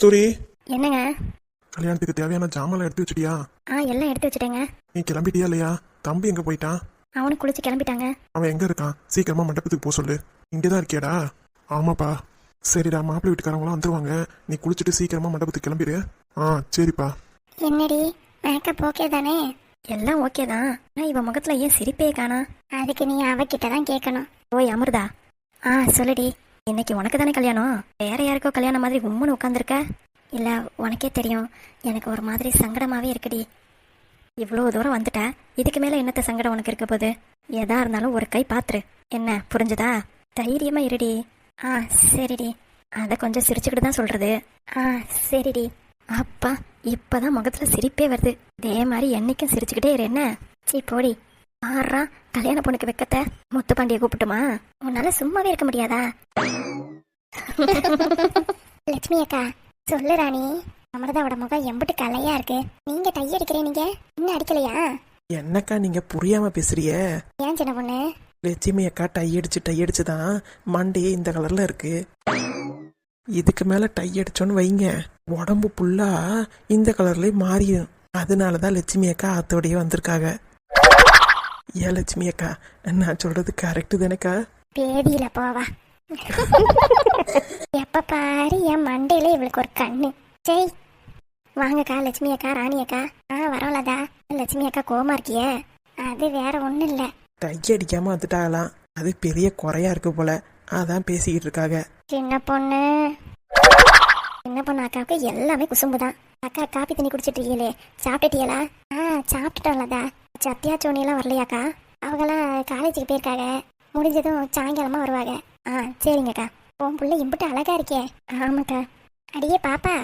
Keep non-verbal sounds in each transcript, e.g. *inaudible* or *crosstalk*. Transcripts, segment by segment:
கஸ்தூரி என்னங்க? கல்யாணத்துக்கு தேவையான ஜாமான்லாம் எடுத்து வச்சிட்டியா? ஆ எல்லாம் எடுத்து வச்சுட்டேங்க. நீ கிளம்பிட்டியா இல்லையா? தம்பி எங்க போயிட்டான்? அவனும் குளிச்சு கிளம்பிட்டாங்க. அவன் எங்க இருக்கான்? சீக்கிரமா மண்டபத்துக்கு போக சொல்லு. இங்கதான் இருக்கியாடா? ஆமாப்பா. சரிடா மாப்பிள்ளை வீட்டுக்காரவங்களாம் வந்துருவாங்க. நீ குளிச்சுட்டு சீக்கிரமா மண்டபத்துக்கு கிளம்பிடு. ஆ சரிப்பா. என்னடி? மேக்கப் ஓகே தானே? எல்லாம் ஓகே தான். ஆனா இவ முகத்துல ஏன் சிரிப்பே காணா? அதுக்கு நீ அவகிட்ட தான் கேட்கணும். ஓய் அமிர்தா. ஆ சொல்லுடி. இன்னைக்கு உனக்கு தானே கல்யாணம்? வேற யாருக்கோ கல்யாணம் மாதிரி உம்முன்னு உட்காந்துருக்க இல்ல உனக்கே தெரியும். எனக்கு ஒரு மாதிரி சங்கடமாவே இருக்குடி. இவ்வளோ தூரம் வந்துட்ட. இதுக்கு மேல என்னத்த சங்கடம் உனக்கு இருக்க போகுது? எதா இருந்தாலும் ஒரு கை பாத்துரு. என்ன புரிஞ்சுதா? தைரியமா இருடி. ஆ சரிடி. அதை கொஞ்சம் சிரிச்சுக்கிட்டு தான் சொல்றது. ஆ சரிடி. அப்பா இப்பதான் முகத்துல சிரிப்பே வருது. இதே மாதிரி என்னைக்கும் சிரிச்சுக்கிட்டே இரு என்ன? சீ போடி. ஆறா கல்யாண பொண்ணுக்கு வெக்கத்த முத்து பாண்டிய கூப்பிட்டுமா? உன்னால சும்மாவே இருக்க முடியாதா? லட்சுமி அக்கா சொல்லு ராணி. அமிர்தாவோட முகம் எம்பிட்டு கலையா இருக்கு. நீங்க டை அடிக்கிறே நீங்க இன்னும் அடிக்கலையா? என்னக்கா நீங்க புரியாம பேசுறிய ஏன் சின்ன பொண்ணு? லட்சுமி அக்கா டை அடிச்சு டை அடிச்சு தான் மண்டே இந்த கலர்ல இருக்கு. இதுக்கு மேல டை அடிச்சோன்னு வைங்க. உடம்பு ஃபுல்லா இந்த கலர்லயே மாறிடும். அதனாலதான் லட்சுமி அக்கா அத்தோடய வந்திருக்காங்க. ஏன் லட்சுமி அக்கா நான் சொல்றது கரெக்டு தானேக்கா? பேதியில போவா. எப்ப பாரு என் மண்டையில இவளுக்கு ஒரு கண்ணு. சரி வாங்கக்கா லட்சுமி அக்கா ராணி அக்கா. ஆ வரோம்லதா லட்சுமி அக்கா கோமா இருக்கியே? அது வேற ஒண்ணும் இல்ல. டை அடிக்காம வந்துட்டாகலாம் அது பெரிய குறையா இருக்கு போல. அதான் பேசிக்கிட்டு இருக்காங்க. சின்ன பொண்ணு. சின்ன பொண்ணு அக்காவுக்கு எல்லாமே குசும்பு தான் அக்கா காப்பி தண்ணி குடிச்சிட்டு இருக்கீங்களே. சாப்பிட்டுட்டீங்களா ஆ சாப்பிட்டுட்டோம்லதா சத்யா சோனியெல்லாம் வரலையாக்கா? அவங்களாம் காலேஜுக்கு போயிருக்காங்க. முடிஞ்சதும் சாயங்காலமா வருவாங்க. ஆ சரிங்கக்கா. உன் புள்ள இம்புட்டு அழகா இருக்கே. ஆமாக்கா. அடியே பாப்பா.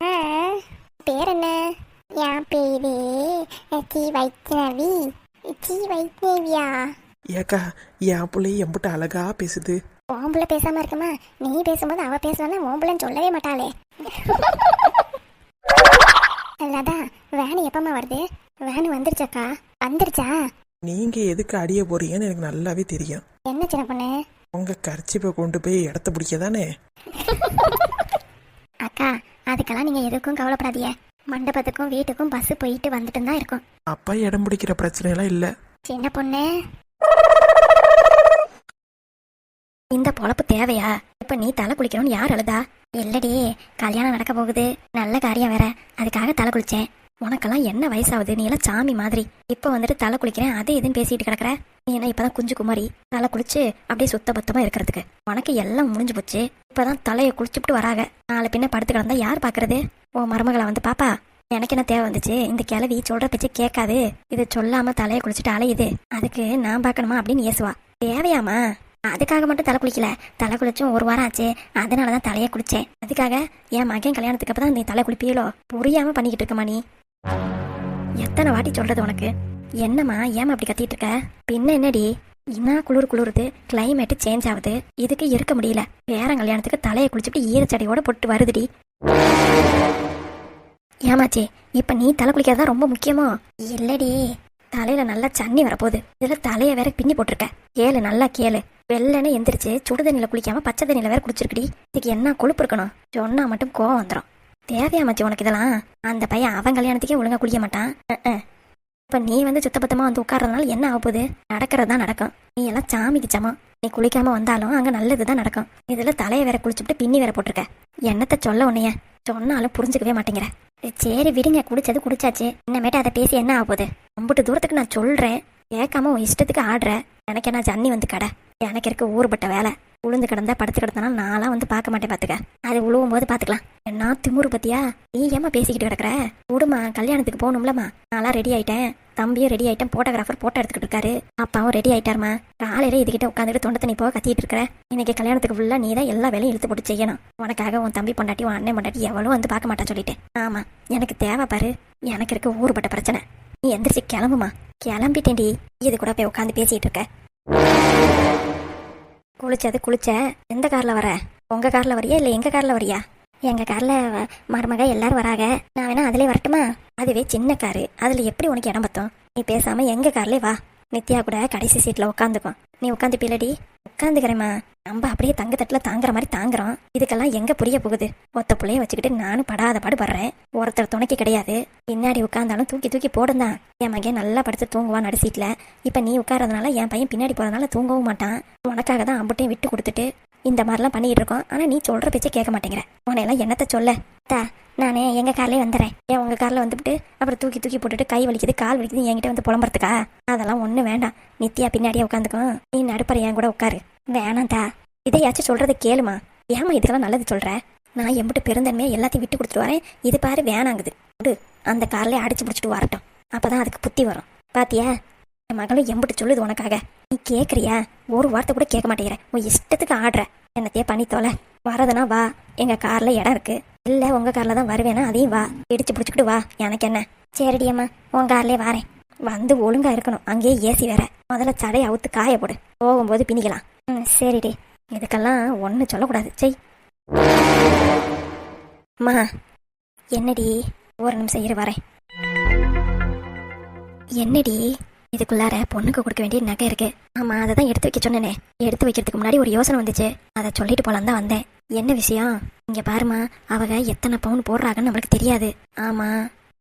ஆ பேர் என்ன? என் பேரு சி வைஷ்ணவி. சி வைஷ்ணவியா? ஏக்கா என் பிள்ளைய எம்பிட்டு அழகா பேசுது. ஓம்புல பேசாம இருக்குமா? நீ பேசும்போது அவ பேசுவானா ஓம்புலன்னு சொல்லவே மாட்டாளே. லதா வேன் எப்பமா வருது? வேன் வந்துருச்சாக்கா. வந்துருச்சா? நீங்க எதுக்கு அடிய போறீங்கன்னு எனக்கு நல்லாவே தெரியும். என்ன சின்ன பொண்ணு? உங்க கர்ச்சிப்பை கொண்டு போய் இடத்த பிடிக்க தானே *laughs* அக்கா அதுக்கெல்லாம் நீங்க எதுக்கும் கவலைப்படாதீங்க. மண்டபத்துக்கும் வீட்டுக்கும் பஸ் போயிட்டு வந்துட்டு தான் இருக்கும். அப்பா இடம் பிடிக்கிற பிரச்சனை எல்லாம் இல்ல. சின்ன பொண்ணு. இந்த பொழப்பு தேவையா? இப்போ நீ தலை குளிக்கணும்னு யார் அழுதா? இல்லடி கல்யாணம் நடக்க போகுது. நல்ல காரியம் வேற. அதுக்காக தலை குளிச்சேன். உனக்கெல்லாம் என்ன வயசாகுது? நீ எல்லாம் சாமி மாதிரி. இப்போ வந்துட்டு தலை குளிக்கிறேன். அது இதுன்னு பேசிட்டு கிடக்குற? நீ என்ன இப்பதான் குஞ்சு குமாரி? தலை குளிச்சு அப்படியே சுத்த பத்தமா இருக்கிறதுக்கு. உனக்கு எல்லாம் முடிஞ்சு போச்சு. இப்பதான் தலையை குளிச்சுட்டு வராங்க நாளை பின்ன படுத்து கிடந்தா யார் பாக்குறது? உன் மருமகளை வந்து பாப்பா எனக்கு என்ன தேவை வந்துச்சு? இந்த கிளவி சொல்ற பிச்சை கேட்காது. இது சொல்லாம தலையை குளிச்சுட்டு அலையுது. அதுக்கு நான் பார்க்கணுமா அப்படின்னு ஏசுவா. தேவையாமா அதுக்காக மட்டும் தலை குளிக்கல. தலை குளிச்சும் ஒரு வாரம் ஆச்சு. அதனால தான் தலையை குளிச்சேன். அதுக்காக என் மகன் கல்யாணத்துக்கு அப்பதான் நீ தலை குளிப்பியலோ? புரியாம பண்ணிக்கிட்டு இருக்கமா நீ? எத்தனை வாட்டி சொல்றது உனக்கு? என்னம்மா ஏமா அப்படி கத்திட்டு இருக்க? பின்ன என்னடி? என்ன குளிர் குளிருது கிளைமேட்டு சேஞ்ச் ஆகுது. இதுக்கு இருக்க முடியல. வேற கல்யாணத்துக்கு தலையை குளிச்சுட்டு ஈரச்சடையோட போட்டு வருதுடி. ஏமாச்சி இப்ப நீ தலை குளிக்கிறதா ரொம்ப முக்கியமோ? இல்லடி. தலையில நல்லா சன்னி வரப்போகுது. இதுல தலையை வேற பின்னி போட்டிருக்க. கேளு நல்லா கேளு. வெள்ளனே எந்திரிச்சு சுடு தண்ணியில் குளிக்காம பச்சை தண்ணியில் வேற குடிச்சிருக்கடி. இதுக்கு என்ன கொழுப்பு இருக்கணும்? சொன்னா மட்டும் கோவம் வந்துடும் தேவையா மச்சி உனக்கு இதெல்லாம்? அந்த பையன் அவன் கல்யாணத்துக்கே ஒழுங்கா குளிக்க மாட்டான். அஹ், இப்ப நீ வந்து சுத்தபத்தமா வந்து உட்கார்றதுனால என்ன ஆக போகுது? நடக்கிறது தான் நடக்கும். நீ எல்லாம் சாமிக்கு சமம். நீ குளிக்காம வந்தாலும் அங்க நல்லதுதான் நடக்கும். இதுல தலைய வேற குளிச்சுட்டு பின்னி வேற போட்டிருக்க. என்னத்த சொல்ல உன்னைய? சொன்னாலும் புரிஞ்சுக்கவே மாட்டேங்கிற. சரி விடுங்க குடிச்சது குடிச்சாச்சு. இன்னமேட்டு அதை பேசி என்ன ஆக போகுது? அம்புட்டு தூரத்துக்கு நான் சொல்றேன். கேட்காம உன் இஷ்டத்துக்கு ஆடுற. எனக்கு என்ன ஜன்னி வந்து கடை? எனக்கு இருக்க ஊறுபட்ட வேலை. உளுந்து கிடந்தா படுத்து கிடந்தனா நான்லாம் வந்து பார்க்க மாட்டேன் பார்த்துக்க அது உழுவும் போது பார்த்துக்கலாம் என்ன திமுரு பத்தியா? நீ ஏமா பேசிக்கிட்டு கிடக்குற? விடுமா கல்யாணத்துக்கு போகணும்லம்மா. நான்லாம் ரெடி ஆயிட்டேன். தம்பியும் ரெடி ஆயிட்டேன். போட்டோகிராஃபர் போட்டோ எடுத்துக்கிட்டு இருக்காரு. அப்பாவும் ரெடி ஆயிட்டாருமா காலையில இதுகிட்ட உட்காந்துட்டு தொண்டை தண்ணி போக கத்திட்டு இருக்கிற. இன்னைக்கு கல்யாணத்துக்கு ஃபுல்லா நீ தான் எல்லா வேலையும் இழுத்து போட்டு செய்யணும். உனக்காக உன் தம்பி பொண்டாட்டி உன் அண்ணன் பொண்டாட்டி எவ்வளவு வந்து பார்க்க மாட்டான்னு சொல்லிட்டு. ஆமா எனக்கு தேவை பாரு. எனக்கு இருக்க ஊறுபட்ட பிரச்சனை. நீ எந்திரிச்சு கிளம்புமா? கிளம்பிட்டேன்டி. இது கூட போய் உட்காந்து பேசிட்டு இருக்க. குளிச்சது குளிச்ச எந்த கார்ல வர? உங்க கார்ல வரியா இல்ல எங்க கார்ல வரியா? எங்க கார்ல வ- மருமக எல்லாரும் வராங்க நான் வேணா அதுலயே வரட்டுமா? அதுவே சின்ன காரு. அதுல எப்படி உனக்கு இடம் பத்தும்? நீ பேசாம எங்க கார்லயே வா. நித்யா கூட கடைசி சீட்ல உட்காந்துக்கும். நீ உட்காந்து பிள்ளடி உட்காந்துக்கிறேம்மா. நம்ம அப்படியே தங்க தட்டுல தாங்குற மாதிரி தாங்குறோம். இதுக்கெல்லாம் எங்க புரிய போகுது? ஒத்த பிள்ளைய வச்சுக்கிட்டு நானும் படாத பாடு படுறேன். ஒருத்தர் துணைக்கு கிடையாது. பின்னாடி உட்காந்தாலும் தூக்கி தூக்கி போடுந்தான். என் மகன் நல்லா படுத்து தூங்குவான் நடு இப்போ நீ உட்காரதுனால என் பையன் பின்னாடி போகிறதுனால தூங்கவும் மாட்டான். உனக்காக தான் அம்புட்டையும் விட்டு கொடுத்துட்டு இந்த மாதிரிலாம் பண்ணிட்டு இருக்கோம். ஆனால் நீ சொல்கிற பேச்சே கேட்க மாட்டேங்கிற. உன்னையெல்லாம் என்னத்த சொல்ல? தா நானே எங்க கார்லயே வந்துடுறேன் ஏன் உங்க கார்ல வந்துவிட்டு அப்புறம் தூக்கி தூக்கி போட்டுட்டு கை வலிக்குது கால் வலிக்குது என்கிட்ட வந்து புலம்புறதுக்கா? அதெல்லாம் ஒன்றும் வேண்டாம். நித்யா பின்னாடியே உட்காந்துக்கும் நீ நடுப்பற என் கூட உட்காரு வேணாம்தா இதையாச்சும் சொல்றதை கேளுமா. ஏமா இதுக்கெல்லாம் நல்லது சொல்ற? நான் எம்பிட்டு பெருந்தன்மையாக எல்லாத்தையும் விட்டு கொடுத்துட்டு வரேன். இது பாரு வேணாங்குது. விடு. அந்த கார்லயே அடிச்சு பிடிச்சிட்டு வரட்டும். அப்பதான் அதுக்கு புத்தி வரும். பாத்தியா? என் மகளும் எம்பிட்டு சொல்லுது உனக்காக. நீ கேக்குறியா? ஒரு வார்த்தை கூட கேட்க மாட்டேங்கிற. உன் இஷ்டத்துக்கு ஆடுற. என்னத்தையே பண்ணி தொலை. வரதுனா வா. எங்க கார்ல இடம் இருக்கு. இல்லை உங்கள் காரில் தான் வருவேனா? அதையும் வா. இடிச்சு பிடிச்சிக்கிட்டு வா. எனக்கு என்ன? சரிடி அம்மா உன் கார்லேயே வாரேன். வந்து ஒழுங்காக இருக்கணும். அங்கேயே ஏசி வேற. முதல்ல சடையை அவுத்து காய போடு. போகும்போது பிணிக்கலாம். ம் சரிடி. இதுக்கெல்லாம் ஒன்றும் சொல்லக்கூடாது. செய். அம்மா என்னடி? ஒரு நிமிஷம் இரு வரேன். என்னடி? இதுக்குள்ளார பொண்ணுக்கு கொடுக்க வேண்டிய நகை இருக்கு. ஆமா அதை தான் எடுத்து வைக்க சொன்னேனே. எடுத்து வைக்கிறதுக்கு முன்னாடி ஒரு யோசனை வந்துச்சு. அதை சொல்லிட்டு போலாம் தான் வந்தேன். என்ன விஷயம்? இங்க பாருமா அவங்க எத்தனை பவுன் போடுறாங்கன்னு நம்மளுக்கு தெரியாது. ஆமா.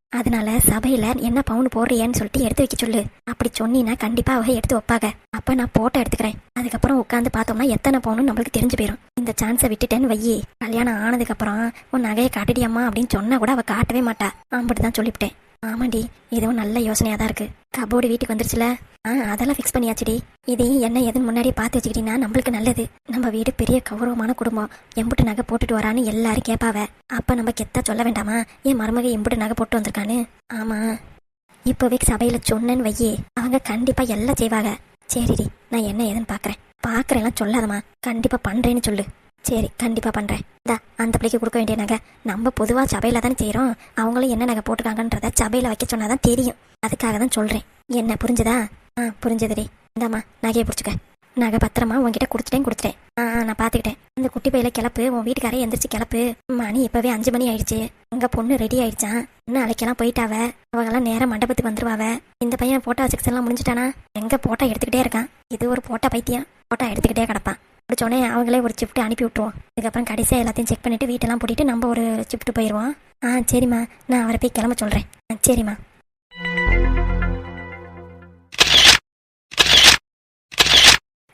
அதனால சபையில என்ன பவுன் போடுறியன்னு சொல்லிட்டு எடுத்து வைக்க சொல்லு. அப்படி சொன்னீன்னா கண்டிப்பா அவங்க எடுத்து வைப்பாங்க அப்ப நான் போட்டோ எடுத்துக்கிறேன். அதுக்கப்புறம் உட்காந்து பார்த்தோம்னா எத்தனை பவுன் நம்மளுக்கு தெரிஞ்சு போயிடும் இந்த சான்ஸை விட்டுட்டேன்னு வையி. கல்யாணம் ஆனதுக்கு அப்புறம் உன் நகையை காட்டுடியம்மா அப்படின்னு சொன்னா கூட அவ காட்டவே மாட்டா. அப்படிதான் தான் சொல்லிவிட்டேன். ஆமாண்டி இதுவும் நல்ல யோசனையா தான் இருக்கு. கபோர்டு வீட்டுக்கு வந்துருச்சுல? ஆ அதெல்லாம் ஃபிக்ஸ் பண்ணியாச்சுடி. இதையும் என்ன எதுன்னு முன்னாடியே பார்த்து வச்சுக்கிட்டீங்கன்னா நம்மளுக்கு நல்லது. நம்ம வீடு பெரிய கௌரவமான குடும்பம். எம்புட்டு நகை போட்டுட்டு வரான்னு எல்லாரும் கேட்பாவ அப்போ நம்ம கெத்தா சொல்ல வேண்டாமா? என் மருமக எம்புட்டு நகை போட்டு வந்திருக்கான்னு. ஆமாம் இப்போவே சபையில் சொன்னேன்னு வையே. அவங்க கண்டிப்பாக எல்லாம் செய்வாங்க. சரிடி நான் என்ன ஏதுன்னு பார்க்குறேன் பார்க்குறேன்லாம் சொல்லாதம்மா. கண்டிப்பாக பண்ணுறேன்னு சொல்லு. சரி கண்டிப்பாக பண்ணுறேன் தா அந்த பிள்ளைக்கு கொடுக்க வேண்டிய நகை. நம்ம பொதுவாக சபையில் தானே செய்கிறோம் அவங்களும் என்ன நகை போட்டுருக்காங்கன்றத சபையில் வைக்க சொன்னால் தான் தெரியும். அதுக்காக தான் சொல்கிறேன் என்ன புரிஞ்சுதா? ஆ புரிஞ்சதுடி. இந்தாம்மா நகையை பிடிச்சிக்க. நகை பத்திரமா உங்ககிட்ட கொடுத்துட்டேன் கொடுத்துட்டேன். ஆ நான் பார்த்துக்கிட்டேன் இந்த குட்டி பையில கிளப்பு உன் வீட்டுக்காரே எந்திரிச்சு கிளப்பு. மணி இப்பவே அஞ்சு மணி ஆயிடுச்சு. உங்க பொண்ணு ரெடி ஆயிடுச்சான் இன்னும் அழைக்கலாம் போயிட்டாவ? அவங்கெல்லாம் நேரம் மண்டபத்துக்கு வந்துருவாவ? இந்த பையன் போட்டோ செக்ஷன் எல்லாம் முடிஞ்சிட்டானா? எங்க போட்டோ எடுத்துக்கிட்டே இருக்கான். இது ஒரு போட்டோ பைத்தியம். போட்டோ எடுத்துக்கிட்டே கிடப்பான். முடிச்சோடனே அவங்களே ஒரு ஷிஃப்ட் அனுப்பி விட்டுருவோம். இதுக்கப்புறம் கடைசியாக எல்லாத்தையும் செக் பண்ணிட்டு வீட்டெல்லாம் போட்டிட்டு நம்ம ஒரு ஷிஃப்ட் போயிடுவோம் ஆ சரிம்மா. நான் அவரை போய் கிளம்ப சொல்கிறேன் ஆ சரிம்மா.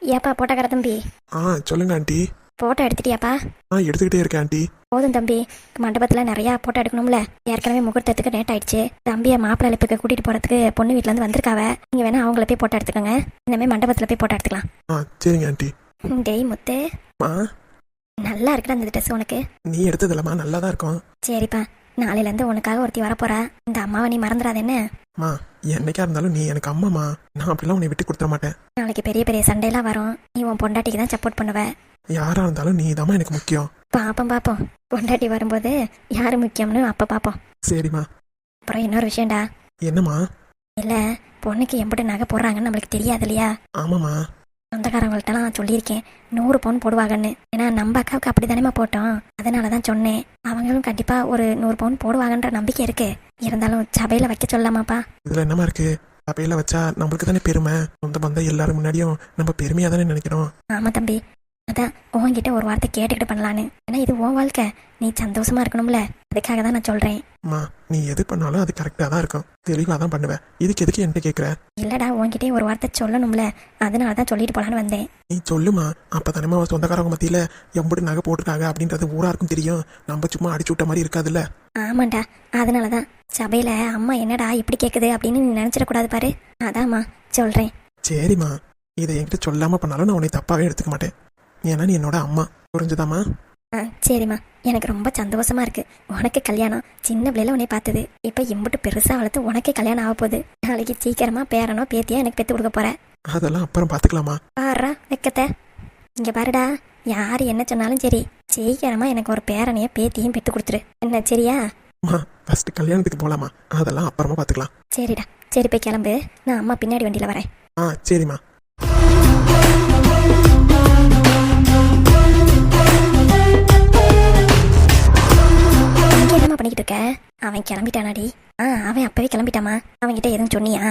ஏப்பா போட்டோக்கார தம்பி. ஆ சொல்லுங்க ஆண்டி. போட்டோ எடுத்துட்டியாப்பா? ஆ எடுத்துக்கிட்டே இருக்கேன் ஆண்டி. போதும் தம்பி. மண்டபத்தில் நிறையா போட்டோ எடுக்கணும்ல. ஏற்கனவே முகூர்த்தத்துக்கு லேட் ஆயிடுச்சு. தம்பியை மாப்பிள்ளை அழைப்புக்கு கூட்டிகிட்டு போகிறதுக்கு பொண்ணு வீட்டிலேருந்து வந்திருக்காவ. நீங்கள் வேணா அவங்கள போய் போட்டோ எடுத்துக்கோங்க. இனிமேல் மண்டபத்தில் போய் போட்டோ எடுத்துக்கலாம். ஆ சரிங்க ஆண்டி. டேய் முத்து. நல்லா இருக்குடா அந்த ட்ரெஸ் உனக்கு. நீ எடுத்ததில்லம்மா நல்லா தான் இருக்கும். சரிப்பா. நாளையிலேருந்து உனக்காக ஒருத்தி வரப்போறா. இந்த அம்மாவை நீ மறந்துடாத என்ன மா என்னைக்கா இருந்தாலும் நீ எனக்கு அம்மாமா நான் அப்படிலாம் உன்னை விட்டு கொடுத்துட மாட்டேன். நாளைக்கு பெரிய பெரிய சண்டையெல்லாம் வரும். நீ உன் பொண்டாட்டிக்கு தான் சப்போர்ட் பண்ணுவ. யாரா இருந்தாலும் நீ எனக்கு முக்கியம். பாப்போம் பாப்போம். பொண்டாட்டி வரும்போது யாரு முக்கியம்னு அப்ப பாப்போம். சரிம்மா. அப்புறம் இன்னொரு விஷயம்டா. என்னம்மா? இல்ல பொண்ணுக்கு எப்படி நகை போடுறாங்கன்னு நம்மளுக்கு தெரியாது இல்லையா? ஆமாம்மா. சொந்தக்காரங்கள்ட்டலாம் சொல்லியிருக்கேன். நூறு பவுன் போடுவாங்கன்னு. ஏன்னா நம்ம அக்காவுக்கு அப்படி போட்டோம். அதனால தான் சொன்னேன். அவங்களும் கண்டிப்பா ஒரு நூறு பவுன் போடுவாங்கன்ற நம்பிக்கை இருக்கு. இருந்தாலும் சபையில வைக்க சொல்லலாமாப்பா இதுல என்னமா இருக்கு? அப்பையில வச்சா நம்மளுக்கு தானே பெருமை? சொந்த பந்தம் எல்லாரும் முன்னாடியும் நம்ம பெருமையா தானே நினைக்கிறோம்? ஆமா தம்பி. அதான் உன்கிட்ட ஒரு வார்த்தை கேட்டுக்கிட்டு பண்ணலான்னு. ஏன்னா இது உன் வாழ்க்கை. நீ சந்தோஷமா இருக்கணும்ல. அதுக்காக தான் நான் சொல்றேன். அம்மா நீ எது பண்ணாலும் அது கரெக்டாக தான் இருக்கும். தெளிவாக தான் பண்ணுவேன். இதுக்கு எதுக்கு என்கிட்ட கேட்குற இல்லடா உன்கிட்டயே ஒரு வார்த்தை சொல்லணும்ல. அதனால தான் சொல்லிட்டு போலான்னு வந்தேன். நீ சொல்லுமா. அப்போ தானேமா சொந்தக்காரங்க மத்தியில் எம்படி நகை போட்டிருக்காங்க அப்படின்றது ஊராருக்கும் தெரியும். நம்ம சும்மா அடிச்சு விட்ட மாதிரி இருக்காதுல்ல? ஆமாண்டா அதனால தான். சபையில அம்மா என்னடா இப்படி கேக்குது? அப்படின்னு நீ நினைச்சிடக்கூடாது பாரு. அதாம்மா சொல்றேன். சரிம்மா. இதை என்கிட்ட சொல்லாமல் பண்ணாலும் நான் உன்னை தப்பாகவே எடுத்துக்க மாட்டேன். ஏன்னா நீ என்னோட அம்மா. புரிஞ்சுதாம்மா? ஆ சரிம்மா. எனக்கு ரொம்ப சந்தோஷமா இருக்கு. உனக்கு கல்யாணம். சின்ன பிள்ளைல உன்னை பார்த்தது. இப்போ இம்புட்டு பெருசா வளர்த்து உனக்கே கல்யாணம் ஆக போகுது. நாளைக்கு சீக்கிரமா பேரனோ பேத்தியா எனக்கு பெத்து கொடுக்க போற. அதெல்லாம் அப்புறம் பார்த்துக்கலாமா பாடுறா வெக்கத்த. இங்க பாருடா. யார் என்ன சொன்னாலும் சரி சீக்கிரமா எனக்கு ஒரு பேரனைய பேத்தியும் பெத்து கொடுத்துரு. என்ன சரியா? அம்மா ஃபர்ஸ்ட் கல்யாணத்துக்கு போகலாமா அதெல்லாம் அப்புறமா பார்த்துக்கலாம் சரிடா. சரி போய் கிளம்பு. நான் அம்மா பின்னாடி வண்டியில வரேன். ஆ சரிம்மா. என்னம்மா பண்ணிக்கிட்டு இருக்க? அவன் கிளம்பிட்டானாடி. ஆ அவன் அப்பவே கிளம்பிட்டாமா அவன்கிட்ட எதுவும் சொன்னியா?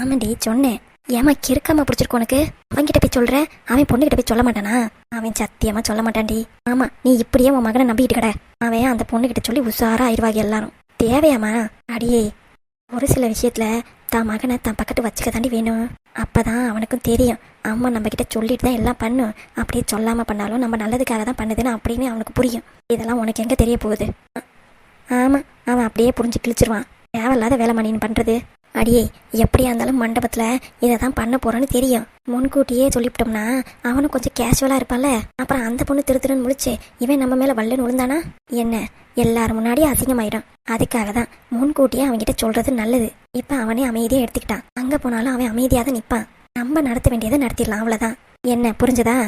ஆமாண்டி சொன்னேன். ஏமா கிறுக்காம பிடிச்சிருக்கு உனக்கு? அவன்கிட்ட போய் சொல்ற அவன் பொண்ணுகிட்ட போய் சொல்ல மாட்டானா? அவன் சத்தியமா சொல்ல மாட்டான்டி. ஆமா நீ இப்படியே உன் மகனை நம்பிக்கிட்டு கிட. அவன் அந்த பொண்ணுகிட்ட சொல்லி உஷாரா ஆயிடுவாங்க எல்லாரும். தேவையாமா அடியே ஒரு சில விஷயத்துல தான் மகனை தான் பக்கத்து வச்சுக்க தாண்டி வேணும். அப்பதான் அவனுக்கும் தெரியும். அம்மா நம்ம கிட்ட சொல்லிட்டு தான் எல்லாம் பண்ணும். அப்படியே சொல்லாம பண்ணாலும் நம்ம நல்லதுக்காக தான் பண்ணுதுன்னு அப்படின்னு அவனுக்கு புரியும். இதெல்லாம் உனக்கு எங்க தெரிய போகுது? ஆமாம் அவன் அப்படியே புரிஞ்சு கிழிச்சிருவான். தேவையில்லாத வேலை மணின்னு பண்ணுறது அடியே எப்படியா இருந்தாலும் மண்டபத்தில் இதை தான் பண்ண போகிறான்னு தெரியும். முன்கூட்டியே சொல்லிவிட்டோம்னா அவனும் கொஞ்சம் கேஷுவலாக இருப்பான்ல. அப்புறம் அந்த பொண்ணு திரு திருன்னு முழிச்சு இவன் நம்ம மேலே வல்லுன்னு விழுந்தானா? என்ன எல்லாரும் முன்னாடியே அசிங்கமாயிடும். அதுக்காக தான் முன்கூட்டியே அவன்கிட்ட சொல்கிறது நல்லது. இப்போ அவனே அமைதியாக எடுத்துக்கிட்டான். அங்கே போனாலும் அவன் அமைதியாக தான் நிற்பான் நம்ம நடத்த வேண்டியதை நடத்திடலாம் அவ்வளோதான் என்ன புரிஞ்சதா?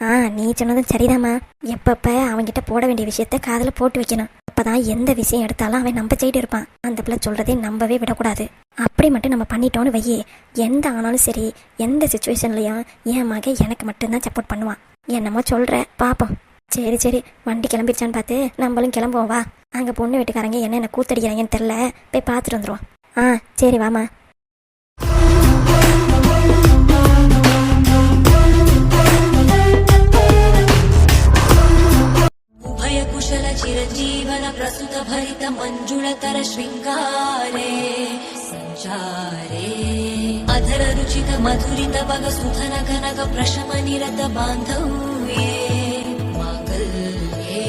ஆ நீ சொன்னதும் சரிதாம்மா. எப்பப்ப அவன்கிட்ட போட வேண்டிய விஷயத்த காதில் போட்டு வைக்கணும். அப்பதான் எந்த விஷயம் எடுத்தாலும் அவன் நம்ப சைடு இருப்பான். அந்த பிள்ளை சொல்றதே நம்பவே விடக்கூடாது. அப்படி மட்டும் நம்ம பண்ணிட்டோன்னு வையே. எந்த ஆனாலும் சரி எந்த சுச்சுவேஷன்லயும் என் மகன் எனக்கு மட்டும்தான் சப்போர்ட் பண்ணுவான். என்னமோ சொல்ற. பாப்போம். சரி சரி. வண்டி கிளம்பிடுச்சான்னு பார்த்து நம்மளும் கிளம்புவோம் வா. அங்கே பொண்ணு வீட்டுக்காரங்க என்னென்ன கூத்தடிக்கிறாங்கன்னு தெரில போய் பார்த்துட்டு வந்துடுவோம் ஆ சரி வாமா चिरजीवन प्रसुत भरित मञ्जुळतर शृङ्गारे सञ्चारे अधर रुचित मधुरित वग सुधन कनक प्रशम निरत बान्धव्ये माङ्गल्ये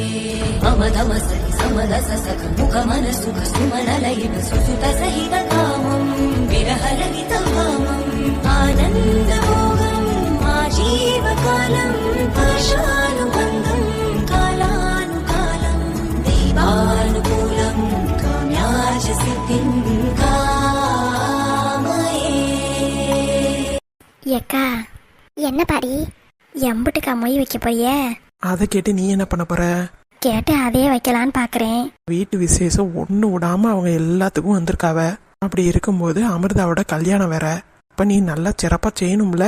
मम धम सति समदस सख मुख मन सुख सुमन लयित सुसुत सहित कामम् विरहरहित भामम् आनन्दमोगम् आजीवकालम् पाशानुबन्धम् ஏக்கா என்ன பாடி? எம்புட்டுக்கா மொய் வைக்க போறியே? அதை கேட்டு நீ என்ன பண்ண போற? கேட்டு அதே வைக்கலான்னு பாக்குறேன். வீட்டு விசேஷம் ஒன்று விடாம அவங்க எல்லாத்துக்கும் வந்திருக்காவ. அப்படி இருக்கும்போது அமிர்தாவோட கல்யாணம் வேற. அப்ப நீ நல்லா சிறப்பா செய்யணும்ல?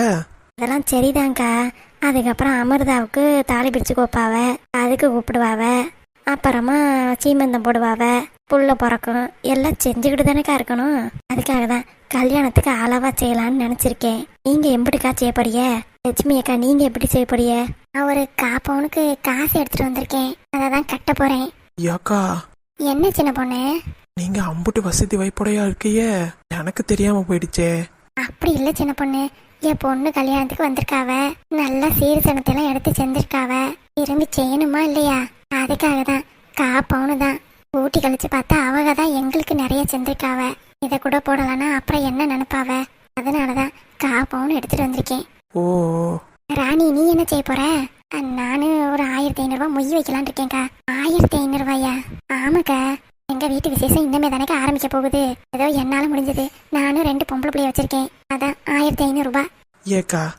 அதெல்லாம் சரிதான்க்கா. அதுக்கப்புறம் அமிர்தாவுக்கு தாலி பிரிச்சு கோப்பாவ. அதுக்கு கூப்பிடுவாவ. அப்புறமா சீமந்தம் போடுவாவ. புள்ள பிறக்கும். எல்லாம் செஞ்சுக்கிட்டு தானேக்கா இருக்கணும். அதுக்காக தான் கல்யாணத்துக்கு அளவா செய்யலாம்னு நினைச்சிருக்கேன். நீங்க எப்படிக்கா செய்ய போறிய லட்சுமி அக்கா நீங்க எப்படி செய்ய போறிய நான் ஒரு காப்பவனுக்கு காசு எடுத்துட்டு வந்திருக்கேன். அதை தான் கட்ட போறேன். ஏக்கா என்ன சின்ன பொண்ணு? நீங்க அம்புட்டு வசதி வாய்ப்புடையா இருக்கையே? எனக்கு தெரியாம போயிடுச்சே. அப்படி இல்ல சின்ன பொண்ணு. என் பொண்ணு கல்யாணத்துக்கு வந்திருக்காவ. நல்ல சீர்சனத்தெல்லாம் எடுத்து செஞ்சிருக்காவ. திரும்பி செய்யணுமா இல்லையா? அதுக்காக தான் காப்பவுனு தான் ஊட்டி கழிச்சு பார்த்தா அவங்க தான் எங்களுக்கு நிறைய செஞ்சிருக்காவ. இதை கூட போடலான்னா அப்புறம் என்ன நினைப்பாவ? அதனாலதான் காப்பவுனு எடுத்துட்டு வந்திருக்கேன். ஓ. ராணி நீ என்ன செய்ய போற? நானு ஒரு ஆயிரத்தி ஐநூறுபா மொய் வைக்கலான் இருக்கேன்க்கா. ஆயிரத்தி ஐநூறுபாயா ஆமாக்கா. எங்க வீட்டு விசேஷம் இன்னமே தானே ஆரம்பிக்க போகுது. ஏதோ என்னால முடிஞ்சது. நானும் ரெண்டு பொம்பளை பிள்ளைய வச்சிருக்கேன். அதான் ஆயிரத்தி ஐநூறுபா. ஏக்கா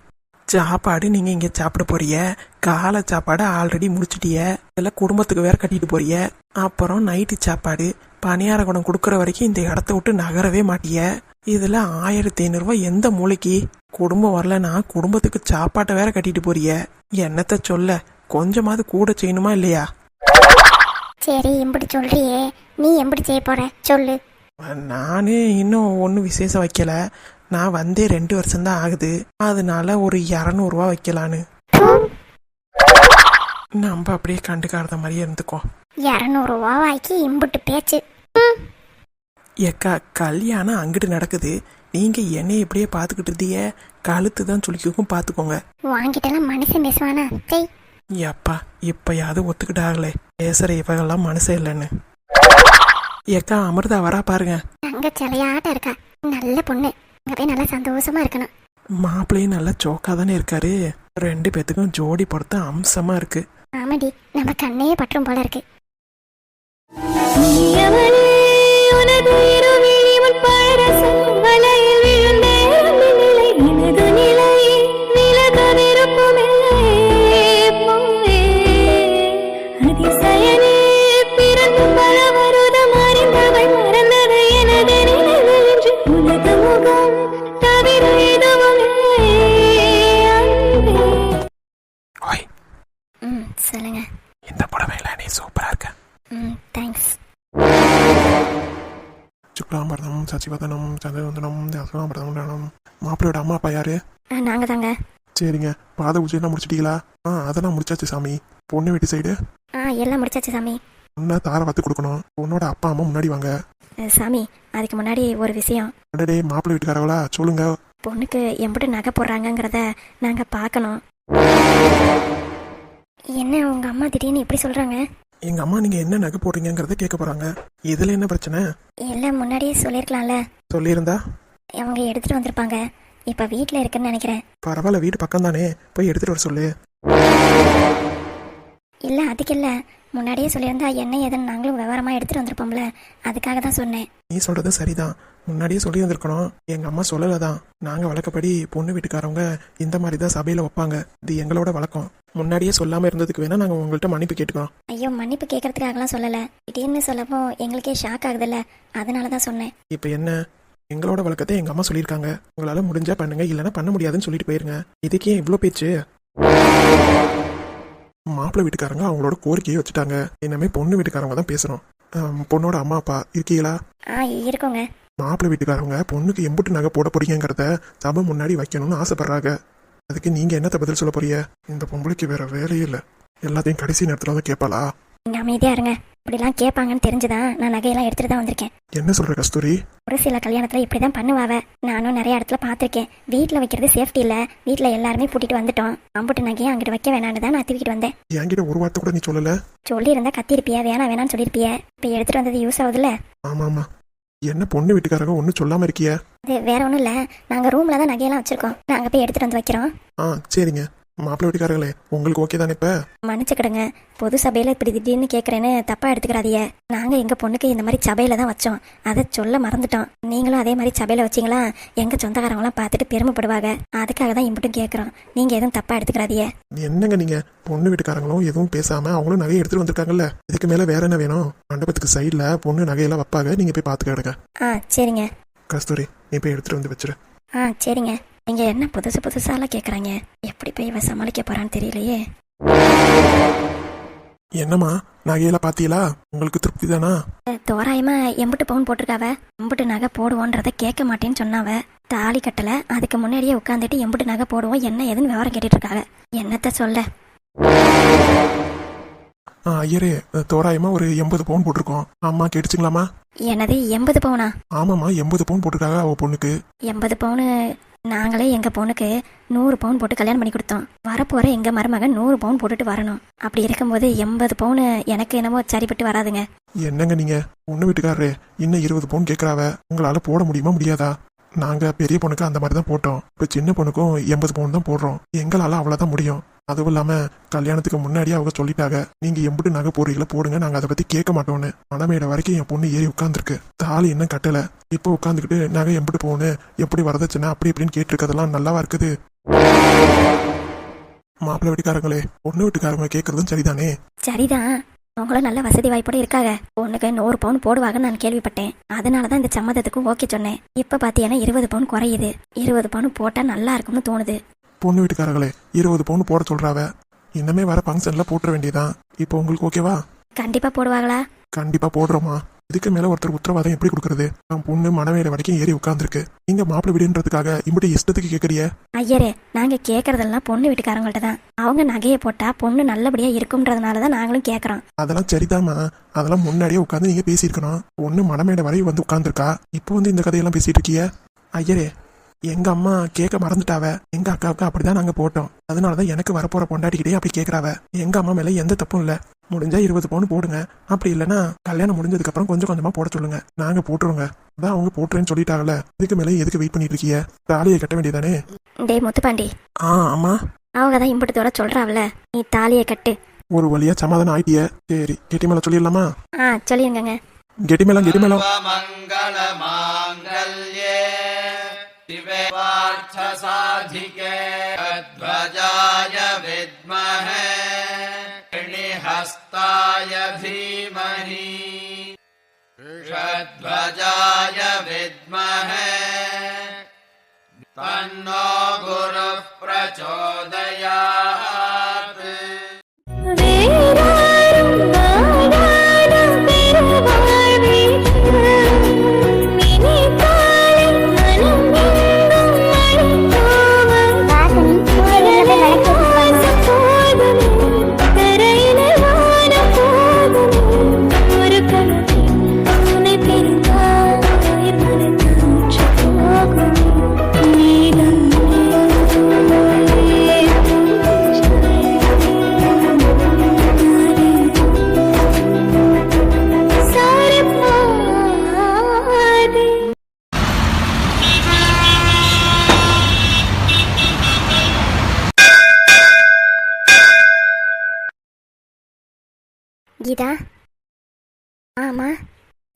சாப்பாடு நீங்க இங்க சாப்பிட போறிய காலை சாப்பாடு ஆல்ரெடி முடிச்சிட்டிய. இதெல்லாம் குடும்பத்துக்கு வேற கட்டிட்டு போறிய அப்புறம் நைட்டு சாப்பாடு. பணியார குடம் கொடுக்கற வரைக்கும் இந்த இடத்த விட்டு நகரவே மாட்டிய. இதுல ஆயிரத்தி ஐநூறுரூவா எந்த மூளைக்கு? குடும்பம் வரலனா குடும்பத்துக்கு சாப்பாட்டை வேற கட்டிட்டு போறிய. என்னத்த சொல்ல? கொஞ்சமாவது கூட செய்யணுமா இல்லையா? சரி எம்படி சொல்றியே. நீ எம்படி செய்ய போற? சொல்லு. நானே இன்னும் ஒன்றும் விசேஷம் வைக்கல. நான் வந்தே ரெண்டு வருஷம்தான் ஆகுது. அதனால ஒரு இரநூறுவா வைக்கலான்னு. நம்ம அப்படியே கண்டுக்காத மாதிரியே இருந்துக்கோ. இரநூறுவா வாய்க்கு இம்புட்டு பேச்சு. ஏக்கா கல்யாணம் அங்கிட்டு நடக்குது. நீங்க என்னை இப்படியே பார்த்துக்கிட்டு இருந்தீங்க? கழுத்து தான் சுளிக்கும் பார்த்துக்கோங்க. வாங்கிட்டெல்லாம் மனுஷன் பேசுவானா? செய் எப்பா இப்பயாவது ஒத்துக்கிட்டாங்களே. பேசுற இவங்கெல்லாம் மனசே இல்லைன்னு. ஏக்கா அமிர்தா வரா பாருங்க. தங்க சிலையாட்ட இருக்கா. நல்ல பொண்ணு. அங்க போய் நல்லா சந்தோஷமா இருக்கணும். மாப்பிள்ளையும் நல்லா சோக்கா தானே இருக்காரு. ரெண்டு பேத்துக்கும் ஜோடி பொறுத்த அம்சமா இருக்கு. ஆமாடி நம்ம கண்ணையே பற்றும் போல இருக்கு. சரிங்க. பாத பூஜையெல்லாம் முடிச்சிட்டீங்களா? ஆ அதெல்லாம் முடிச்சாச்சு சாமி. பொண்ணு வீட்டு சைடு ஆ எல்லாம் முடிச்சாச்சு சாமி. பொண்ணை தார வத்து கொடுக்கணும். பொண்ணோட அப்பா அம்மா முன்னாடி வாங்க. அஹ், சாமி அதுக்கு முன்னாடி ஒரு விஷயம். அடடே மாப்பிள்ளை வீட்டுக்காரங்களா சொல்லுங்க. பொண்ணுக்கு எம்பிட்டு நகை போடுறாங்கங்கிறத நாங்கள் பார்க்கணும். என்ன உங்கள் அம்மா திடீர்னு இப்படி சொல்கிறாங்க எங்க அம்மா நீங்க என்ன நகை போடுறீங்கங்கிறத கேட்க போறாங்க. இதுல என்ன பிரச்சனை? எல்லாம் முன்னாடியே சொல்லியிருக்கலாம்ல சொல்லியிருந்தா? அவங்க எடுத்துகிட்டு வந்திருப்பாங்க. இப்போ வீட்டில் இருக்குன்னு நினைக்கிறேன். பரவாயில்ல வீடு பக்கம் தானே போய் எடுத்துட்டு வர சொல்லு. இல்லை அதுக்கு இல்லை. முன்னாடியே சொல்லியிருந்தா என்ன ஏதுன்னு நாங்களும் விவரமாக எடுத்துகிட்டு வந்திருப்போம்ல. அதுக்காக தான் சொன்னேன். நீ சொல்றது சரிதான். முன்னாடியே சொல்லி வந்திருக்கணும். எங்க அம்மா சொல்லல தான் நாங்க வழக்கப்படி பொண்ணு வீட்டுக்காரவங்க இந்த மாதிரி தான் சபையில வைப்பாங்க. இது எங்களோட வழக்கம். முன்னாடியே சொல்லாம இருந்ததுக்கு வேணா நாங்க உங்கள்கிட்ட மன்னிப்பு கேட்டுக்கிறோம் ஐயோ மன்னிப்பு கேட்கறதுக்காகலாம் சொல்லலை. திடீர்னு சொல்லப்போ எங்களுக்கே ஷாக் ஆகுதுல்ல. அதனால தான் சொன்னேன். இப்போ என்ன? எங்களோட வழக்கத்தை எங்க அம்மா சொல்லியிருக்காங்க. உங்களால முடிஞ்சா பண்ணுங்க இல்லைன்னா பண்ண முடியாதுன்னு சொல்லிட்டு போயிருங்க. இதுக்கே இவ்வளோ பேச்சு? மாப்பிள்ளை வீட்டுக்காரங்க அவங்களோட கோரிக்கையை வச்சுட்டாங்க. இனிமே பொண்ணு வீட்டுக்காரங்க தான் பேசணும். ஆம், பொண்ணோட அம்மா அப்பா இருக்கீங்களா? இருக்கோங்க. மாப்பிள்ளை வீட்டுக்காரவங்க பொண்ணுக்கு எம்புட்டு நகை போட போறீங்கிறத சபை முன்னாடி வைக்கணும்னு ஆசைப்படுறாங்க. அதுக்கு நீங்க என்னத்த பதில் சொல்ல போறீங்க? இந்த பொம்பளைக்கு வேற வேலையே இல்லை. எல்லாத்தையும் கடைசி நேரத்துல தான் கேட்பாளா நீங்கள் அமைதியாக இருங்க. இப்படிலாம் கேட்பாங்கன்னு தெரிஞ்சுதான் நான் நகையெல்லாம் எடுத்துகிட்டு தான் வந்திருக்கேன். என்ன சொல்ற கஸ்தூரி? ஒரு சில கல்யாணத்தில் இப்படி தான் பண்ணுவாவ. நானும் நிறைய இடத்துல பார்த்துருக்கேன். வீட்டில் வைக்கிறது சேஃப்டி இல்லை. வீட்டில் எல்லாருமே கூட்டிகிட்டு வந்துட்டோம். அம்புட்டு நகையை அங்கிட்டு வைக்க வேணான்னு தான் நான் தூக்கிட்டு வந்தேன். என்கிட்ட ஒரு வார்த்தை கூட நீ சொல்லல. சொல்லியிருந்தா கத்திருப்பிய வேணாம் வேணாம்னு சொல்லியிருப்பிய. இப்போ எடுத்துகிட்டு வந்தது யூஸ் ஆகுதுல்ல? ஆமா ஆமா என்ன பொண்ணு வீட்டுக்காரங்க ஒன்றும் சொல்லாம இருக்கிய? அது வேற ஒன்றும் இல்லை. நாங்கள் ரூமில் தான் நகையெல்லாம் வச்சுருக்கோம். நாங்கள் போய் எடுத்துகிட்டு வந்து வைக்கிறோம். ஆ சரிங்க. மாப்பிள்ளை வீட்டுக்காரங்களே உங்களுக்கு ஓகே தானே இப்ப? மன்னிச்சுக்கிடுங்க. பொது சபையில் இப்படி திடீர்னு கேட்குறேன்னு தப்பாக எடுத்துக்கிறாதீங்க நாங்கள் எங்கள் பொண்ணுக்கு இந்த மாதிரி சபையில் தான் வச்சோம். அதை சொல்ல மறந்துட்டோம். நீங்களும் அதே மாதிரி சபையில் வச்சிங்களா? எங்கள் சொந்தக்காரங்களாம் பார்த்துட்டு பெருமைப்படுவாங்க. அதுக்காக தான் இம்பட்டும் கேட்குறோம் நீங்கள் எதுவும் தப்பாக எடுத்துக்கிறாதீங்க என்னங்க நீங்க? பொண்ணு வீட்டுக்காரங்களும் எதுவும் பேசாம அவங்களும் நகையை எடுத்துட்டு வந்திருக்காங்கல்ல. இதுக்கு மேல வேற என்ன வேணும்? மண்டபத்துக்கு சைடுல பொண்ணு நகையெல்லாம் வைப்பாங்க. நீங்க போய் பாத்துக்கிடுங்க ஆ சரிங்க. கஸ்தூரி நீ போய் எடுத்துட்டு வந்து வச்சிரு. ஆ சரிங்க. நீங்கள் என்ன புதுசு புதுசாலாம் கேட்குறாங்க எப்படி போய் இவ சமாளிக்க போகிறான்னு தெரியலையே. என்னம்மா நகையெல்லாம் பாத்தீங்களா? உங்களுக்கு திருப்தி தானா? தோராயமா எம்புட்டு பவுன் போட்டிருக்காவ? எம்புட்டு நகை போடுவோன்றத கேட்க மாட்டேன்னு சொன்னாவ. தாலி கட்டல அதுக்கு முன்னாடியே உட்காந்துட்டு எம்புட்டு நகை போடுவோம் என்ன ஏதுன்னு விவரம் கேட்டுட்டு இருக்காங்க என்னத்த சொல்ல? ஆ ஐயரே தோராயமா ஒரு எண்பது பவுன் போட்டிருக்கோம். ஆமா கேட்டுச்சுங்களாமா என்னது எண்பது பவுனா? ஆமாம்மா எண்பது பவுன் போட்டிருக்காங்க அவ பொண்ணுக்கு. எண்பது பவுனு நாங்களே எங்க பொண்ணுக்கு நூறு பவுன் போட்டு கல்யாணம் பண்ணி கொடுத்தோம். வரப்போற எங்க மருமகன் நூறு பவுன் போட்டுட்டு வரணும். அப்படி இருக்கும்போது எண்பது பவுனு எனக்கு என்னமோ சரிப்பட்டு வராதுங்க. என்னங்க நீங்க? பொண்ணு வீட்டுக்காரரு இன்னும் இருபது பவுன் கேட்கறாவ உங்களால போட முடியுமா முடியாதா? நாங்க பெரிய பொண்ணுக்கு அந்த மாதிரி தான் போட்டோம். இப்ப சின்ன பொண்ணுக்கும் எண்பது பவுன் தான் போடுறோம். எங்களால அவ்வளவுதான் முடியும். அதுவும் இல்லாம கல்யாணத்துக்கு முன்னாடியே அவங்க சொல்லிட்டாங்க. நீங்க எம்பிட்டு நகை போடுறீங்களோ போடுங்க நாங்க அதை பத்தி கேட்க மாட்டோம்னு. மனமேட வரைக்கும் என் பொண்ணு ஏறி உட்காந்துருக்கு தாலி இன்னும் கட்டல. இப்போ உட்காந்துக்கிட்டு நகை எம்பிட்டு போகணும். எப்படி வரதட்சணை அப்படி இப்படின்னு கேட்டிருக்கதெல்லாம் நல்லாவா இருக்குது? மாப்பிள்ளை வீட்டுக்காரங்களே பொண்ணு வீட்டுக்காரங்க கேட்கறதும் சரிதானே? சரிதான். அவங்களும் நல்ல வசதி வாய்ப்போட இருக்காங்க. பொண்ணுக்கு நூறு பவுன் போடுவாங்கன்னு நான் கேள்விப்பட்டேன். அதனால தான் இந்த சம்மதத்துக்கும் ஓகே சொன்னேன். இப்போ பார்த்தீங்கன்னா இருபது பவுன் குறையுது. இருபது பவுன் போட்டால் நல்லா இருக்கும்னு தோணுது. பொண்ணு வீட்டுக்காரங்களே இருபது பவுன் போட சொல்றாவ. இன்னமே வர ஃபங்க்ஷன்ல போட்டுற வேண்டியதான் இப்போ உங்களுக்கு ஓகேவா கண்டிப்பாக போடுவாங்களா? கண்டிப்பா போடுறோமா. இதுக்கு மேல ஒருத்தர் உத்தரவாதம் எப்படி கொடுக்கறது? நான் பொண்ணு மனவேட வரைக்கும் ஏறி உட்கார்ந்துருக்கு. நீங்க மாப்பிள்ளை வீடுன்றதுக்காக இப்படி இஷ்டத்துக்கு கேட்கறிய ஐயரே நாங்க கேக்குறதெல்லாம் பொண்ணு வீட்டுக்காரங்கள்ட்ட தான். அவங்க நகையை போட்டா பொண்ணு நல்லபடியா இருக்கும்ன்றதுனால தான் நாங்களும் கேக்குறோம். அதெல்லாம் சரிதாம்மா. அதெல்லாம் முன்னாடியே உட்காந்து நீங்க பேசியிருக்கணும். பொண்ணு மனமேட வரை வந்து உட்கார்ந்துருக்கா. இப்போ வந்து இந்த கதையெல்லாம் பேசிட்டு இருக்கிய? ஐயரே எங்க அம்மா கேட்க மறந்துட்டாவ. எங்க அக்காவுக்கு அப்படிதான் நாங்க போட்டோம். அதனாலதான் எனக்கு வரப்போற பொண்டாட்டிக்கிட்டே அப்படி கேட்கறாவ எங்க அம்மா மேல எந்த தப்பும் இல்ல. முடிஞ்சா இருபது பவுன் போடுங்க. அப்படி இல்லைன்னா கல்யாணம் முடிஞ்சதுக்கு அப்புறம் கொஞ்சம் கொஞ்சமா போட சொல்லுங்க. நாங்க போட்டுருவோங்க. அதான் அவங்க போட்டுறேன்னு சொல்லிட்டாங்கல்ல. இதுக்கு மேலே எதுக்கு வெயிட் பண்ணிட்டு இருக்கீங்க தாலியை கட்ட வேண்டியதானே? டே முத்துப்பாண்டி. ஆ ஆமா அவங்க தான் இம்பட்டத்தோட சொல்றாவல நீ தாலியை கட்டு. ஒரு வழியா சமாதானம் ஆயிட்டிய. சரி கெட்டி மேல சொல்லிடலாமா? ஆ சொல்லிருங்கங்க. கெட்டி மேளம் கெட்டி மேளம். மங்கள. पार्थसाधिके ध्वजाय विद्महे हस्ताय धीमहि षध्वजाय विद्महे तन्नो गुरुः प्रचोदयात् கீதா? ஆமா.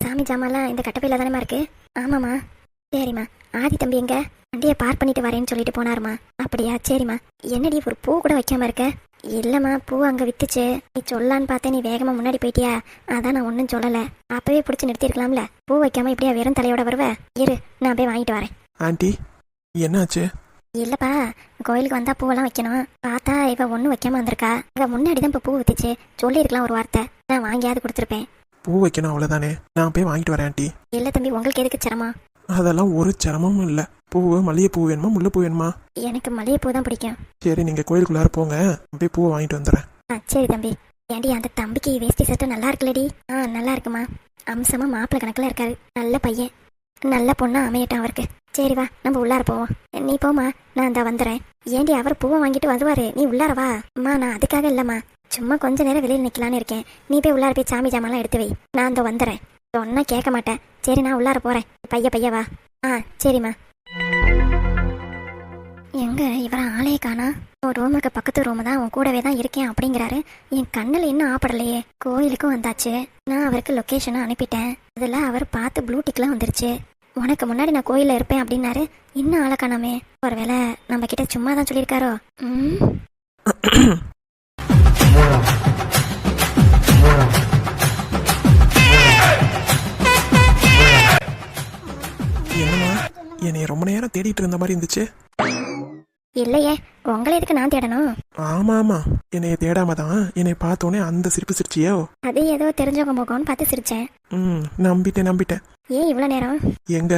சாமி ஜாமான்லாம் இந்த கட்டப்பையில் தானேம்மா இருக்கு? ஆமாம்மா. சரிம்மா. ஆதி தம்பி எங்க? வண்டியை பார்க் பண்ணிட்டு வரேன்னு சொல்லிட்டு போனாருமா அப்படியா? சரிம்மா. என்னடி ஒரு பூ கூட வைக்காம இருக்க? இல்லம்மா பூ அங்க வித்துச்சு. நீ சொல்லான்னு பார்த்தேன் நீ வேகமா முன்னாடி போயிட்டியா? அதான் நான் ஒன்றும் சொல்லல. அப்பவே பிடிச்சி நிறுத்திருக்கலாம்ல பூ வைக்காம இப்படியா வெறும் தலையோட வருவ? இரு நான் போய் வாங்கிட்டு வரேன். ஆண்டி என்னாச்சு? இல்லப்பா கோயிலுக்கு வந்தா பூவெல்லாம் வைக்கணும். பார்த்தா இவ ஒன்றும் வைக்காம வந்திருக்கா. இவ முன்னாடி தான் இப்போ பூ வித்துச்சு. சொல்லியிருக்கலாம் ஒரு வார்த்தை. நான் வாங்கியாவது கொடுத்துருப்பேன். பூ வைக்கணும் அவ்வளோதானே நான் போய் வாங்கிட்டு வரேன் ஆண்டி. இல்லை தம்பி உங்களுக்கு எதுக்கு சிரமம்? அதெல்லாம் ஒரு சிரமமும் இல்லை. பூவு மல்லிகைப்பூ வேணுமா முல்லைப்பூ வேணுமா? எனக்கு மல்லிகைப்பூ தான் பிடிக்கும். சரி நீங்கள் கோயிலுக்குள்ளார போங்க. போய் பூவை வாங்கிட்டு வந்துடுறேன். ஆ சரி தம்பி. ஏண்டி அந்த தம்பிக்கு வேஷ்டி சட்டை நல்லா இருக்குல்லடி. ஆ நல்லா இருக்குமா? அம்சமா மாப்பிள்ளை கணக்கில் இருக்காரு. நல்ல பையன். நல்ல பொண்ணா அமையட்டும் அவருக்கு. சரி வா நம்ம உள்ளார போவோம். நீ போமா நான் அந்த வந்துடுறேன் ஏண்டி அவர் பூவை வாங்கிட்டு வருவாரு. நீ உள்ளார வா. அம்மா நான் அதுக்காக இல்லைம்மா. சும்மா கொஞ்ச நேரம் வெளியில் நிற்கலான்னு இருக்கேன். நீ போய் உள்ளார போய் சாமி ஜாமான்லாம் எடுத்து வை. நான் அந்த வந்துடுறேன் சொன்னா கேட்க மாட்டேன். சரி நான் உள்ளார போறேன். பைய பைய வா. ஆ சரிம்மா. எங்க இவர ஆளையே காணா? உன் ரூமுக்கு பக்கத்து ரூமு தான் உன் கூடவே தான் இருக்கேன் அப்படிங்கிறாரு. என் கண்ணில் இன்னும் ஆப்படலையே. கோயிலுக்கும் வந்தாச்சு. நான் அவருக்கு லொக்கேஷனை அனுப்பிட்டேன். அதில் அவர் பார்த்து ப்ளூ டிக்லாம் வந்துருச்சு. உனக்கு முன்னாடி நான் கோயிலில் இருப்பேன் அப்படின்னாரு. இன்னும் ஆளை காணாமே ஒருவேளை நம்ம கிட்ட சும்மா தான் சொல்லியிருக்காரோ? ம். என்னம்மா? என்னைய ரொம்ப நேரம் தேடிட்டு இருந்த மாதிரி இருந்துச்சு. இல்லையே உங்களை எதுக்கு நான் தேடணும்? ஆமா ஆமா என்னைய தேடாம தான் என்னை பார்த்தோன்னே அந்த சிரிப்பு சிரிச்சியோ? அது ஏதோ தெரிஞ்சவங்க முகம்னு பார்த்து சிரிச்சேன். ம் நம்பிட்டேன் நம்பிட்டேன். ஏன் இவ்வளோ நேரம்? எங்க?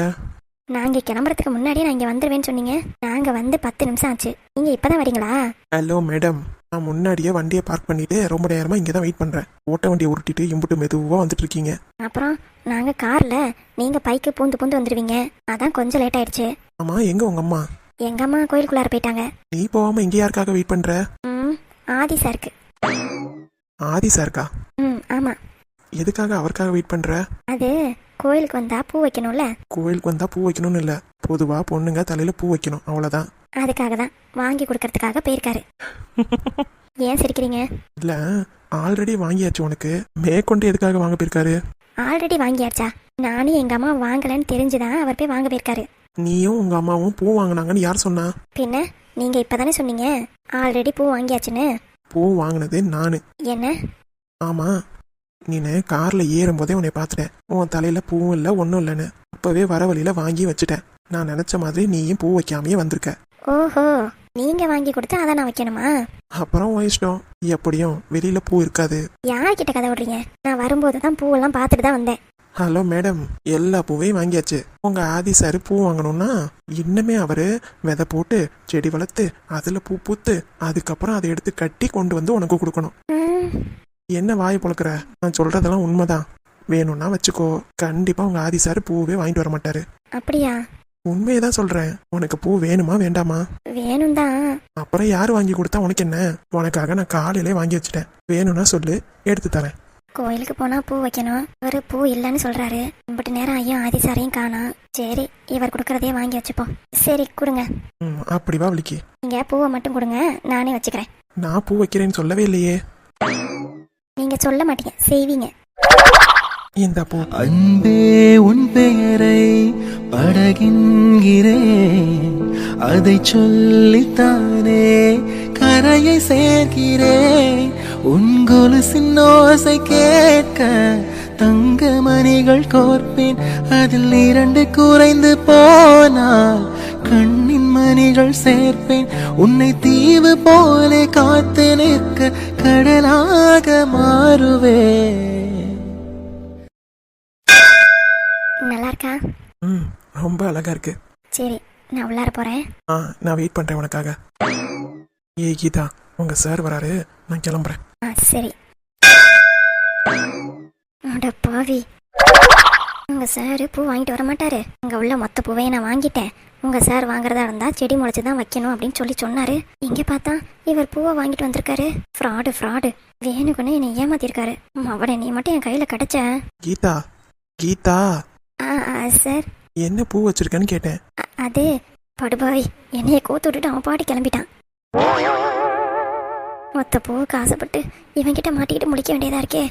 நாங்கள் கிளம்புறதுக்கு முன்னாடியே நான் இங்கே வந்துடுவேன்னு சொன்னீங்க. நாங்கள் வந்து பத்து நிமிஷம் ஆச்சு. நீங்கள் இப்போ தான் வரீங்களா? ஹலோ மேடம் நான் முன்னாடியே வண்டியை பார்க் பண்ணிட்டு ரொம்ப நேரமா இங்கே தான் வெயிட் பண்றேன். ஓட்ட வண்டியை உருட்டிட்டு இம்புட்டு மெதுவா வந்துட்டு இருக்கீங்க. அப்புறம் நாங்கள் காரில் நீங்கள் பைக்கு பூந்து பூந்து வந்துடுவீங்க அதான் கொஞ்சம் லேட் ஆயிடுச்சு. ஆமா எங்க உங்க அம்மா? எங்கள் அம்மா கோயிலுக்குள்ளார போயிட்டாங்க. நீ போகாம இங்க யாருக்காக வெயிட் பண்ற? ம் ஆதி சாருக்கு ஆதி சார்க்கா ம் ஆமாம் எதுக்காக அவருக்காக வெயிட் பண்ற? அது கோயிலுக்கு வந்தா பூ வைக்கணும்ல? கோயிலுக்கு வந்தா பூ வைக்கணும்னு இல்ல. பொதுவா பொண்ணுங்க தலையில பூ வைக்கணும். அவ்வளவுதான். அதுக்காக தான் வாங்கி கொடுக்கறதுக்காக போயிருக்காரு. *laughs* ஏன் சிரிக்கிறீங்க? இல்ல ஆல்ரெடி வாங்கியாச்சு உனக்கு. மேற்கொண்டு எதுக்காக வாங்க போயிருக்காரு? ஆல்ரெடி வாங்கியாச்சா? நானும் எங்கள் அம்மா வாங்கலைன்னு தெரிஞ்சுதான் அவர் போய் வாங்க போயிருக்காரு. நீயும் உங்க அம்மாவும் பூ வாங்கினாங்கன்னு யார் சொன்னா? பின்ன நீங்கள் இப்போ தானே சொன்னீங்க? ஆல்ரெடி பூ வாங்கியாச்சுன்னு. பூ வாங்கினது நானு. என்ன? ஆமா நீனு கார்ல ஏறும் போதே உன்னை பார்த்துட்டேன் உன் தலையில பூவும் இல்லை ஒன்றும் இல்லைன்னு. அப்பவே வர வழியில வாங்கி வச்சுட்டேன். நான் நினைச்ச மாதிரி நீயும் பூ வைக்காமையே வந்திருக்க. ஓஹோ நீங்கள் வாங்கி கொடுத்து அதை நான் வைக்கணுமா? அப்புறம் இஷ்டம். எப்படியும் வெளியில பூ இருக்காது. யார்கிட்ட கதை விடுறீங்க? நான் வரும்போது தான் பூவெல்லாம் பார்த்துட்டு தான் வந்தேன். ஹலோ மேடம் எல்லா பூவையும் வாங்கியாச்சு. உங்க ஆதி சார் பூ வாங்கணும்னா இன்னுமே அவரு விதை போட்டு செடி வளர்த்து அதுல பூ பூத்து அதுக்கப்புறம் அதை எடுத்து கட்டி கொண்டு வந்து உனக்கு கொடுக்கணும். என்ன வாய் பொழக்கிற நான் சொல்றதெல்லாம் உண்மைதான். வேணும்னா வச்சுக்கோ. கண்டிப்பா உங்க ஆதி சார் பூவே வாங்கிட்டு வர மாட்டாரு. அப்படியா? உண்மையை தான் சொல்றேன். உனக்கு பூ வேணுமா வேண்டாமா? வேணும் தான் அப்புறம் யார் வாங்கி கொடுத்தா உனக்கு என்ன? உனக்காக நான் காலையிலே வாங்கி வச்சுட்டேன். வேணும்னா சொல்லு எடுத்து தரேன். கோயிலுக்கு போனா பூ வைக்கணும். இவர் பூ இல்லைன்னு சொல்றாரு. இம்பட்டு நேரம் ஐயும் ஆதிசாரையும் காணோம். சரி இவர் கொடுக்கறதே வாங்கி வச்சுப்போம். சரி கொடுங்க. ம் அப்படி வா வலிக்கு நீங்க பூவை மட்டும் கொடுங்க நானே வச்சுக்கிறேன். நான் பூ வைக்கிறேன்னு சொல்லவே இல்லையே. நீங்க சொல்ல மாட்டீங்க செய்வீங்க. இந்த பூ. அன்பே உன் பெயரை படகின்கிறேன். அதை சொல்லித்தானே கரையை சேர்க்கிறேன். உன் சின்னோசை கேட்க தங்க மணிகள் கோர்ப்பேன். அதில் இரண்டு குறைந்து போனால் கண்ணின் மணிகள் சேர்ப்பேன். உன்னை தீவு போலே காத்து நிற்க கடலாக மாறுவேன். ரொம்ப அழகா இருக்கு. சரி நான் உள்ளார போறேன். ஆ நான் வெயிட் பண்றேன் உனக்காக. ஏய் கீதா உங்க சார் வராரு. நான் கிளம்புறேன். ஆ சரி. அட பாவி. உங்க சார் பூ வாங்கிட்டு வர மாட்டாரு. அங்க உள்ள மொத்த பூவையும் நான் வாங்கிட்டேன். உங்க சார் வாங்குறதா இருந்தா செடி முளைச்சு தான் வைக்கணும் அப்படின்னு சொல்லி சொன்னாரு. இங்க பார்த்தா இவர் பூவை வாங்கிட்டு வந்திருக்காரு. ஃப்ராடு ஃப்ராடு வேணுக்குன்னு என்னை ஏமாத்திருக்காரு. அவனை நீ மட்டும் என் கையில கிடைச்ச. கீதா கீதா. ஆ ஆ, சார் என்ன பூ வச்சிருக்கேன்னு கேட்டேன். அது படுபாய் என்னைய கோத்து விட்டுட்டு அவன் பாடி கிளம்பிட்டான். மொத்த பூவுக்கு ஆசைப்பட்டு இவன்கிட்ட மாட்டிக்கிட்டு முடிக்க வேண்டியதா இருக்கே.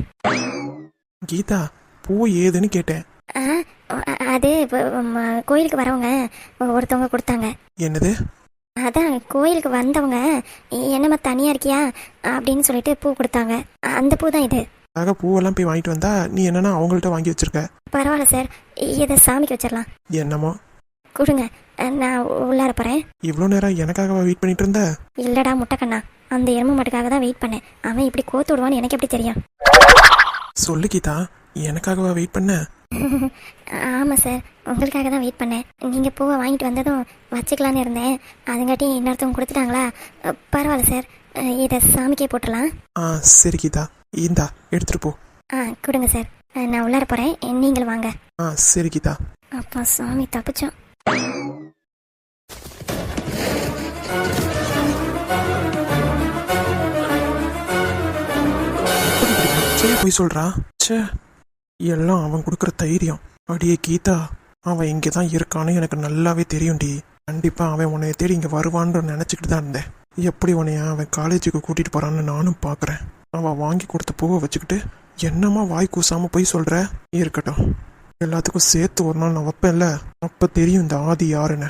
கீதா பூ ஏதுன்னு கேட்டேன். ஆ, அது இப்ப, ம, கோயிலுக்கு வரவங்க ஒருத்தவங்க கொடுத்தாங்க. என்னது? அதான் கோயிலுக்கு வந்தவங்க என்னம்மா தனியா இருக்கியா? அப்படின்னு சொல்லிட்டு பூ கொடுத்தாங்க. அந்த பூ தான் இது. ஆக பூவெல்லாம் போய் வாங்கிட்டு வந்தா நீ என்னன்னா அவங்கள்ட்ட வாங்கி வச்சிருக்க. பரவாயில்ல சார். இதை சாமிக்கு வச்சிடலாம். என்னமோ? கொடுங்க. நான் உள்ளார போறேன். இவ்வளோ நேரம் எனக்காகவா வெயிட் பண்ணிட்டு இருந்த? இல்லடா முட்டைக்கண்ணா. அந்த எருமை மாட்டுக்காக தான் வெயிட் பண்ணேன். அவன் இப்படி கோத்து விடுவான்னு எனக்கு எப்படி தெரியும்? சொல்லு கீதா எனக்காகவா வெயிட் பண்ண? *laughs* ஆமாம் சார். உங்களுக்காக தான் வெயிட் பண்ணேன். நீங்கள் பூவை வாங்கிட்டு வந்ததும் வச்சுக்கலான்னு இருந்தேன். அதுங்காட்டி இன்னொருத்தவங்க கொடுத்துட்டாங்களா? பரவாயில்ல சார். இதை சாமிக்கே போட்டுடலாம். ஆ சரி கீதா. இந்தா எடுத்துட்டு போ. ஆ கொடுங்க சார். நான் உள்ளார போகிறேன் நீங்கள் வாங்க. ஆ சரி கீதா. அப்பா சாமி தப்பிச்சோம். சே போய் சொல்றா. எல்லாம் அவன் கொடுக்குற தைரியம். அடியே கீதா அவன் இங்கே தான் இருக்கான்னு எனக்கு நல்லாவே தெரியும்டி. கண்டிப்பா அவன் உன்னைய தேடி இங்கே வருவான்னு நினச்சிக்கிட்டு தான் இருந்தேன். எப்படி உன்னைய அவன் காலேஜுக்கு கூட்டிட்டு போறான்னு நானும் பார்க்குறேன் அவன் வாங்கி கொடுத்த பூவை வச்சுக்கிட்டு என்னமா வாய் கூசாம போய் சொல்ற? இருக்கட்டும். எல்லாத்துக்கும் சேர்த்து ஒரு நாள் நான் வைப்பேன்ல. அப்ப தெரியும் இந்த ஆதி யாருன்னு.